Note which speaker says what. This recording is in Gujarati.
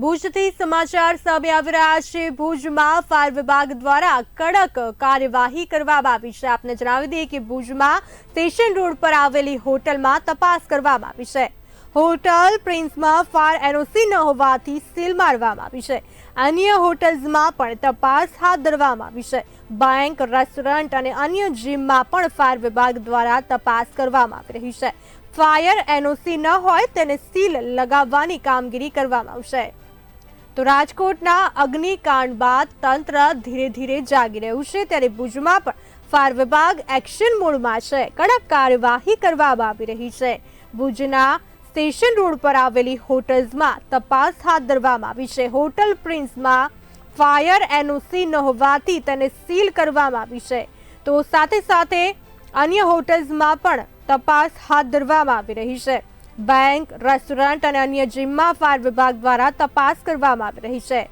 Speaker 1: ભુજથી સમાચાર સામે આવી રહ્યા છે. ભુજમાં ફાયર વિભાગ દ્વારા કડક કાર્યવાહી કરવામાં આવી છે. આપને જણાવી દઈએ કે ભુજમાં સ્ટેશન રોડ પર આવેલી હોટલમાં તપાસ કરવામાં આવી છે. હોટલ પ્રિન્સમાં ફાયર એનઓસી ન હોવાથી સીલ મારવામાં આવી છે. અન્ય હોટલ્સમાં પણ તપાસ હાથ ધરવામાં આવી છે. બેંક, રેસ્ટોરન્ટ અને અન્ય જીમમાં પણ ફાયર વિભાગ દ્વારા તપાસ કરવામાં આવી રહી છે. ફાયર એનઓસી ન હોય તેને સીલ લગાવવાની કામગીરી કરવામાં આવશે. તો રાજકોટના અગ્નિકાંડ બાદ તંત્ર ધીરે ધીરે જાગી રહ્યું છે ત્યારે ભુજમાં પણ ફાયર વિભાગ એક્શન મોડમાં છે. કડક કાર્યવાહી કરવામાં આવી રહી છે. ભુજના સ્ટેશન રોડ પર આવેલી હોટલ્સમાં તપાસ હાથ ધરવામાં આવી છે. હોટલ પ્રિન્સમાં ફાયર એનઓસી ન હોવાથી તેને સીલ કરવામાં આવી છે. તો સાથે સાથે અન્ય હોટલ્સમાં પણ તપાસ હાથ ધરવામાં આવી રહી છે. બેંક રેસ્ટોરન્ટ અને અન્ય જીમમાં ફાયર વિભાગ દ્વારા તપાસ કરવામાં આવી રહી છે.